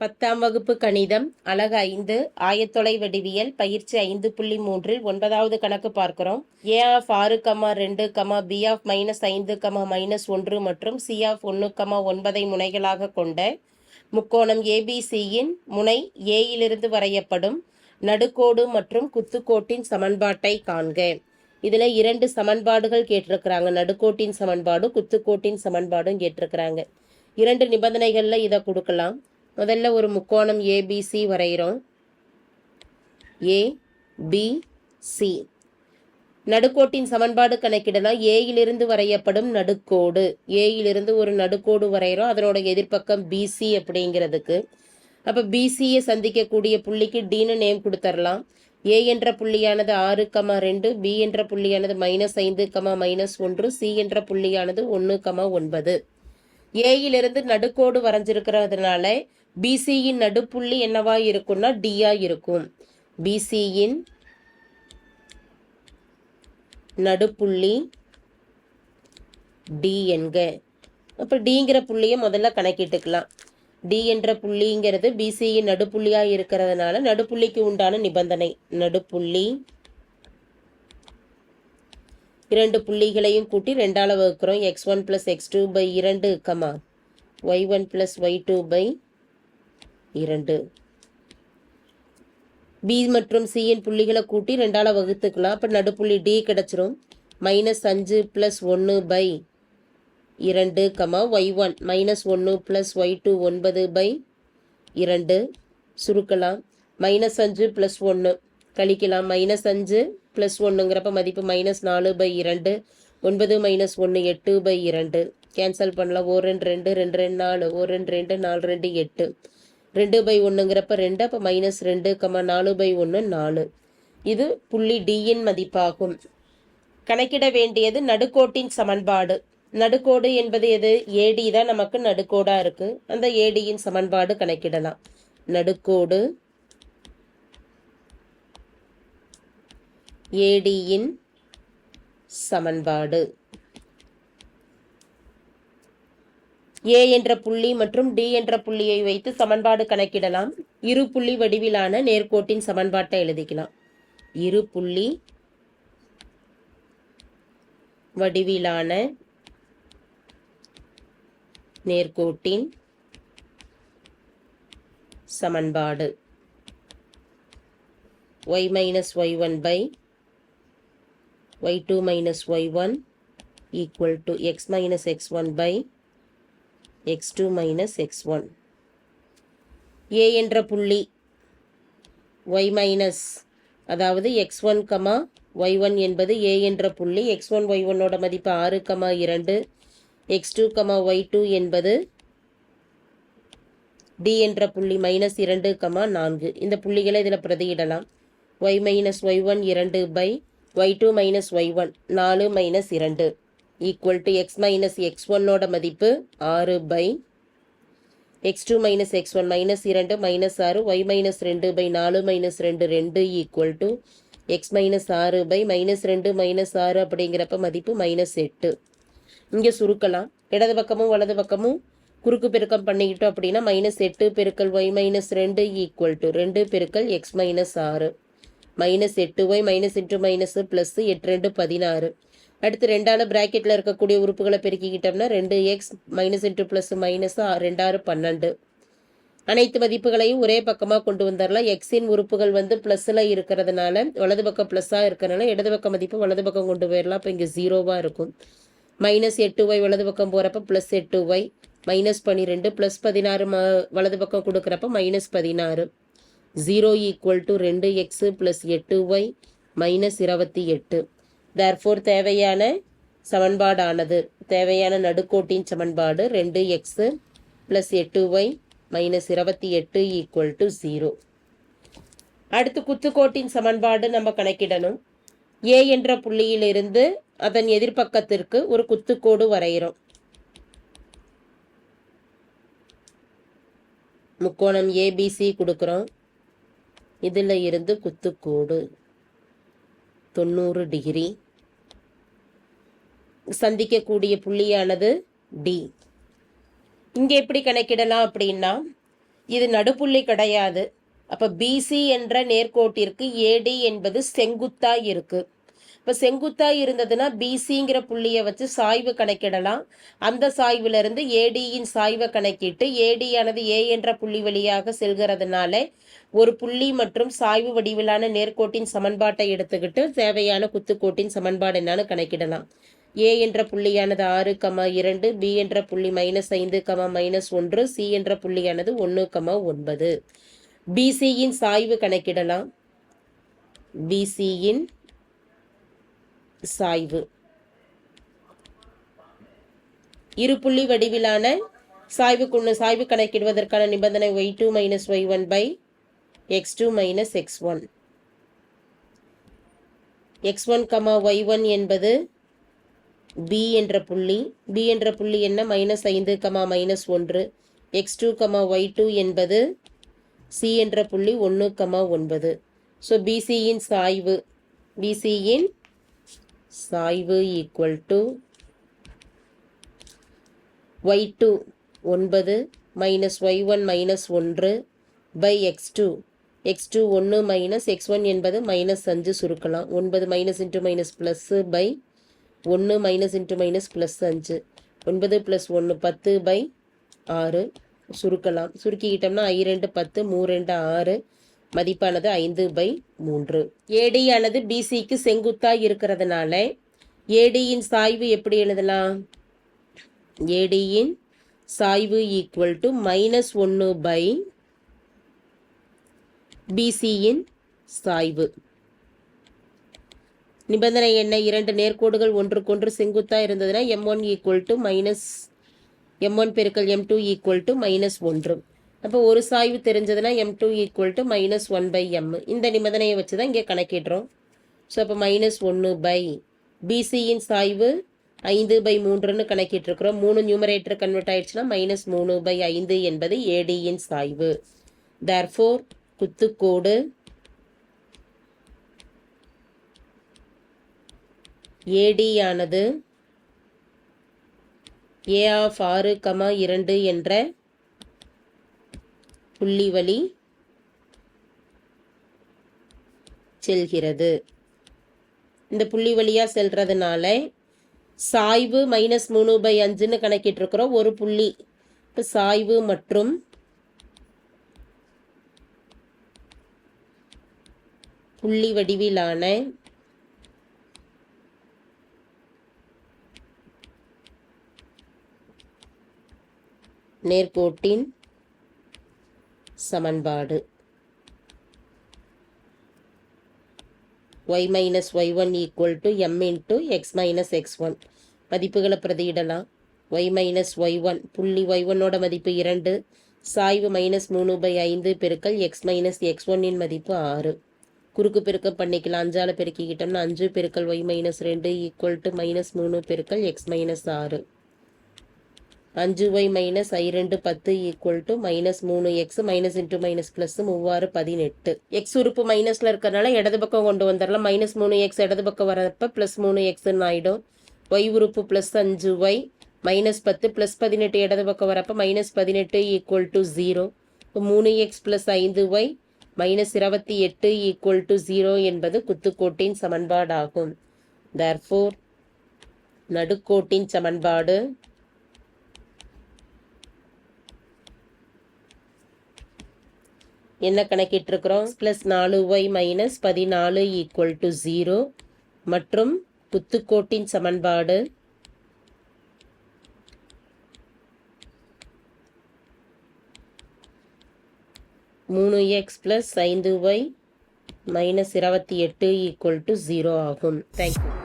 பத்தாம் வகுப்பு கணிதம் அலகு ஐந்து ஆயத்தொலை வடிவியல் பயிற்சி ஐந்து புள்ளி மூன்றில் ஒன்பதாவது கணக்கு பார்க்கிறோம். ஏ ஆஃப் ஆறு கமா ரெண்டு கமா பி ஆஃப் மைனஸ் ஐந்து கமா மைனஸ் ஒன்று மற்றும் சி ஆஃப் ஒன்று கமா ஒன்பதை முனைகளாக கொண்ட முக்கோணம் ஏபிசியின் முனை ஏயிலிருந்து வரையப்படும் நடுக்கோடு மற்றும் குத்துக்கோட்டின் சமன்பாட்டை காண்க. இதில் இரண்டு சமன்பாடுகள் கேட்டிருக்கிறாங்க. நடுக்கோட்டின் சமன்பாடும் குத்துக்கோட்டின் சமன்பாடும் கேட்டிருக்கிறாங்க. இரண்டு நிபந்தனைகளில் இதை கொடுக்கலாம். முதல்ல ஒரு முக்கோணம் ஏபிசி வரைகிறோம். ஏ பி சி நடுக்கோட்டின் சமன்பாடு கணக்கிடலாம். ஏயிலிருந்து வரையப்படும் நடுக்கோடு. ஏயிலிருந்து ஒரு நடுக்கோடு வரைகிறோம். அதனோட எதிர்ப்பக்கம் பிசி அப்படிங்கிறதுக்கு. அப்போ பிசியை சந்திக்கக்கூடிய புள்ளிக்கு டீனு நேம் கொடுத்துடலாம் ஏ என்ற புள்ளியானது ஆறு கமா ரெண்டு பி என்ற புள்ளியானது மைனஸ் ஐந்து கமா மைனஸ் ஒன்று சி என்ற புள்ளியானது ஒன்று கமா ஒன்பது. ஏயிலிருந்து நடுக்கோடு வரைஞ்சிருக்கிறதுனால பிசியின் நடுப்புள்ளி என்னவா இருக்கும்னா டியா இருக்கும். பிசியின் நடுப்புள்ளி டி என்க. அப்போ டிங்கிற புள்ளியை முதல்ல கணக்கிட்டுக்கலாம். டி என்ற புள்ளிங்கிறது பிசியின் நடுப்புள்ளியா இருக்கிறதுனால நடுப்புள்ளிக்கு உண்டான நிபந்தனை. நடுப்புள்ளி இரண்டு புள்ளிகளையும் கூட்டி ரெண்டால வகுக்கிறோம். X one plus X two by இரண்டு comma Y one plus Y two by இரண்டு. பி மற்றும் சியின் புள்ளிகளை கூட்டி ரெண்டால வகுத்துக்கலாம். அப்போ நடுப்புள்ளி டி கிடச்சிரும். மைனஸ் அஞ்சு ப்ளஸ் ஒன்று பை இரண்டு கமா ஒய் ஒன் மைனஸ் ஒன்று ப்ளஸ் ஒய் டூ ஒன்பது பை இரண்டு. சுருக்கலாம். மைனஸ் அஞ்சு ப்ளஸ் ஒன்று கழிக்கலாம். மைனஸ் அஞ்சு ப்ளஸ் ஒன்றுங்கிறப்ப மதிப்பு மைனஸ் நாலு பை இரண்டு. ஒன்பது மைனஸ் ஒன்று எட்டு பை இரண்டு. கேன்சல் பண்ணலாம். ஒரு ரெண்டு ரெண்டு ரெண்டு ரெண்டு நாலு. ஒரு ரெண்டு ரெண்டு நாலு ரெண்டு எட்டு. ரெண்டு பை ஒன்றுங்கிறப்ப ரெண்டு அப்போ மைனஸ் ரெண்டு கம நாலு பை ஒன்று நாலு. இது புள்ளி டியின் மதிப்பாகும். கணக்கிட வேண்டியது நடுக்கோட்டின் சமன்பாடு. நடுக்கோடு என்பது எது? ஏடி தான் நமக்கு நடுக்கோடாக இருக்குது அந்த ஏடியின் சமன்பாடு கணக்கிடலாம். நடுக்கோடு ஏடியின் சமன்பாடு. ஏ என்ற புள்ளி மற்றும் டி என்ற புள்ளியை வைத்து சமன்பாடு கணக்கிடலாம். இரு புள்ளி வடிவிலான நேர்கோட்டின் சமன்பாட்டை எழுதிக்கலாம். இரு புள்ளி வடிவிலான நேர்கோட்டின் சமன்பாடு. Y minus Y one by Y two minus Y one equal to X minus X one by x1 by x2 X x1 A என்ற புள்ளி. Y மைனஸ் அதாவது x1 கமா y1 என்பது ஏ என்ற புள்ளி. X1 y1 ஓட மதிப்பு ஆறு comma இரண்டு. X2 கமா y2 என்பது டி என்ற புள்ளி மைனஸ் இரண்டு கமா நான்கு. இந்த புள்ளிகளை இதில் பிரதியிடலாம். ஒய் மைனஸ் ஒய் ஒன் இரண்டு by y two minus y one நாலு மைனஸ் இரண்டு. Equal to x minus x ஒன்னோட மதிப்பு ஆறு by x two minus x one minus இரண்டு மைனஸ் ஆறு ஒய் மைனஸ் ரெண்டு பை நாலு மைனஸ் ரெண்டு ரெண்டு ஈக்குவல் டு எக்ஸ் மைனஸ் ஆறு பை மைனஸ் ரெண்டு மைனஸ் ஆறு அப்படிங்கிறப்ப மதிப்பு மைனஸ் எட்டு. இங்கே சுருக்கலாம். இடது பக்கமும் வலது பக்கமும் குறுக்கு பெருக்கம் பண்ணிக்கிட்டோம் அப்படின்னா மைனஸ் எட்டு பெருக்கல் ஒய் மைனஸ் ரெண்டு ஈக்குவல் டு ரெண்டு பெருக்கல் எக்ஸ் மைனஸ் ஆறு. மைனஸ் எட்டு y minus into minus plus எட்டு ரெண்டு பதினாறு. அடுத்து ரெண்டாவது ப்ராக்கெட்டில் இருக்கக்கூடிய உறுப்புகளை பெருக்கிக்கிட்டோம்னா ரெண்டு x minus into plus minus ரெண்டாறு பன்னெண்டு. அனைத்து மதிப்புகளையும் ஒரே பக்கமாக கொண்டு வந்துடலாம் எக்ஸின் உறுப்புகள் வந்து ப்ளஸ்ஸில் இருக்கிறதுனால வலது பக்கம் ப்ளஸ்ஸாக இருக்கிறனால இடது பக்கம் மதிப்பு வலது பக்கம் கொண்டு போயிடலாம் இப்போ இங்கே ஜீரோவாக இருக்கும். மைனஸ் எட்டு ஒய் வலது பக்கம் போகிறப்ப ப்ளஸ் எட்டு ஒய் மைனஸ் பன்னிரெண்டு ப்ளஸ் பதினாறு ம வலது பக்கம் கொடுக்குறப்ப மைனஸ் பதினாறு. ஜீரோ ஈக்குவல் டு ரெண்டு எக்ஸு ப்ளஸ் எட்டு ஒய் மைனஸ் இருபத்தி எட்டு. தேர்ஃபோர் தேவையான சமன்பாடானது. தேவையான நடுக்கோட்டின் சமன்பாடு ரெண்டு எக்ஸு ப்ளஸ் எட்டு ஒய் மைனஸ் இருபத்தி எட்டு ஈக்குவல் டு ஜீரோ அடுத்து குத்துக்கோட்டின் சமன்பாடு நம்ம கணக்கிடணும். ஏ என்ற புள்ளியிலிருந்து அதன் எதிர்ப்பக்கத்திற்கு ஒரு குத்துக்கோடு வரைகிறோம். முக்கோணம் ஏபிசி கொடுக்குறோம். இதில் இருந்து குத்துக்கோடு தொண்ணூறு டிகிரி. சந்திக்கக்கூடிய புள்ளியானது டி இங்கே எப்படி கணக்கிடலாம் அப்படின்னா இது நடுப்புள்ளி கிடையாது. அப்போ பிசி என்ற நேர்கோட்டிற்கு ஏடி என்பது செங்குத்தாக இருக்கு. இப்போ செங்குத்தா இருந்ததுன்னா பிசிங்கிற புள்ளியை வச்சு சாய்வு கணக்கிடலாம். அந்த சாய்வுல இருந்து ஏடியின் சாய்வை கணக்கிட்டு ஏடியானது ஏ என்ற புள்ளி வழியாக செல்கிறதுனால ஒரு புள்ளி மற்றும் சாய்வு வடிவிலான நேர்கோட்டின் சமன்பாட்டை எடுத்துக்கிட்டு தேவையான குத்துக்கோட்டின் சமன்பாடு என்னன்னு கணக்கிடலாம். ஏ என்ற புள்ளியானது ஆறு கமா இரண்டு பி என்ற புள்ளி மைனஸ் ஐந்து கமா மைனஸ் ஒன்று சி என்ற புள்ளியானது ஒன்று கமா ஒன்பது. பிசியின் சாய்வு கணக்கிடலாம். பிசியின் சாய்வு. இரு புள்ளி வடிவிலான சாய்வு கொண்டு சாய்வு கணக்கிடுவதற்கான நிபந்தனை y two minus y one by x two minus x one x one comma y one என்பது பி என்ற புள்ளி பி என்ற புள்ளி என்ன? மைனஸ் ஐந்து கமா மைனஸ் ஒன்று. X two comma y two என்பது சி என்ற புள்ளி ஒன்று கமா ஒன்பது. ஸோ பிசியின் சாய்வு பிசியின் சாய்வு ஈக்குவல் டு ஒய் டூ ஒன்பது மைனஸ் ஒய் ஒன் மைனஸ் ஒன்று by x two x two ஒன்று மைனஸ் எக்ஸ் ஒன் என்பது மைனஸ் அஞ்சு சுருக்கலாம். ஒன்பது minus into minus plus by ஒன்று மைனஸ் இன்ட்டு மைனஸ் ப்ளஸ் அஞ்சு. ஒன்பது ப்ளஸ் ஒன்று பத்து பை ஆறு. சுருக்கலாம். சுருக்கிக்கிட்டோம்னா ஐ ரெண்டு பத்து மூ ரெண்டு ஆறு. மதிப்பானது ஐந்து பை மூன்று. ஏடியானது பிசிக்கு செங்குத்தாக இருக்கிறதுனால ஏடியின் சாய்வு எப்படி எழுதலாம்? ஏடியின் சாய்வு ஈக்குவல் டு மைனஸ் ஒன்று பை பிசியின் சாய்வு. நிபந்தனை என்ன இரண்டு நேர்கோடுகள் ஒன்றுக்கொன்று செங்குத்தாக இருந்ததுன்னா m one equal to minus m one பெருக்கல் m two equal to minus ஒன்று. அப்போ ஒரு சாய்வு தெரிஞ்சதுன்னா m two equal to minus one by m இந்த நிபந்தனையை வச்சு தான் இங்கே கணக்கிடுறோம். ஸோ அப்போ மைனஸ் ஒன்று பை பிசியின் சாய்வு ஐந்து பை மூன்றுன்னு கணக்கிட்டுருக்குறோம். மூணு நியூமரேட்டர் கன்வெர்ட் ஆயிடுச்சுன்னா மைனஸ் மூணு பை ஐந்து என்பது ஏடியின் சாய்வு. தேர்ஃபோர் குத்துக்கோடு ஏடியானது ஏ ஆஃப் ஆறு கமா இரண்டு என்ற புள்ளி வழி செல்கிறது. இந்த புள்ளி வழியாக செல்றதுனால சாய்வு மைனஸ் மூணு பை அஞ்சுன்னு கணக்கிட்டு இருக்கிறோம் ஒரு புள்ளி. இப்போ சாய்வு மற்றும் புள்ளி வடிவிலான நேர்கோட்டின் சமன்பாடு. Y minus y one equal to m into x minus x one மதிப்புகளை பிரதியிடலாம். ஒய் மைனஸ் ஒய் ஒன் புள்ளி ஒய் ஒன்னோட மதிப்பு இரண்டு. சாய்வு மைனஸ் மூணு பை ஐந்து பெருக்கல் எக்ஸ் மைனஸ் எக்ஸ் ஒன்னின் மதிப்பு ஆறு. குறுக்கு பெருக்கம் பண்ணிக்கலாம். அஞ்சால் பெருக்கிக்கிட்டோம்னா அஞ்சு பெருக்கல் ஒய் மைனஸ் ரெண்டு ஈக்குவல் டு மைனஸ் மூணு பெருக்கல் எக்ஸ் மைனஸ் ஆறு. அஞ்சு ஒய் மைனஸ் ஐ ரெண்டு பத்து ஈக்குவல் டு மைனஸ் மூணு x minus into minus plus மூவாறு பதினெட்டு. எக்ஸ் உறுப்பு மைனஸில் இருக்கிறனால இடது பக்கம் கொண்டு வந்துடலாம். மைனஸ் மூணு எக்ஸ் இடது பக்கம் வரப்போ ப்ளஸ் மூணு எக்ஸ்ன்னு ஆகிடும் ஒய் உறுப்பு ப்ளஸ் அஞ்சு ஒய் மைனஸ் பத்து ப்ளஸ் பதினெட்டு இடது பக்கம் வரப்போ மைனஸ் பதினெட்டு ஈக்குவல் டு ஜீரோ இப்போ மூணு எக்ஸ் ப்ளஸ் ஐந்து ஒய் மைனஸ் இருபத்தி எட்டு ஈக்குவல் டு ஜீரோ என்பது குத்துக்கோட்டின் சமன்பாடாகும். தர்ஃபோர் நடுக்கோட்டின் சமன்பாடு என்ன கணக்கிட்டிருக்கிறோம்? ப்ளஸ் நாலு ஒய் மைனஸ் பதினாலு ஈக்குவல் டு ஜீரோ மற்றும் குத்துக்கோட்டின் சமன்பாடு. மூணு எக்ஸ் ப்ளஸ் ஐந்து ஒய் மைனஸ் இருபத்தி எட்டு ஈக்குவல் டு ஜீரோ ஆகும். Thank you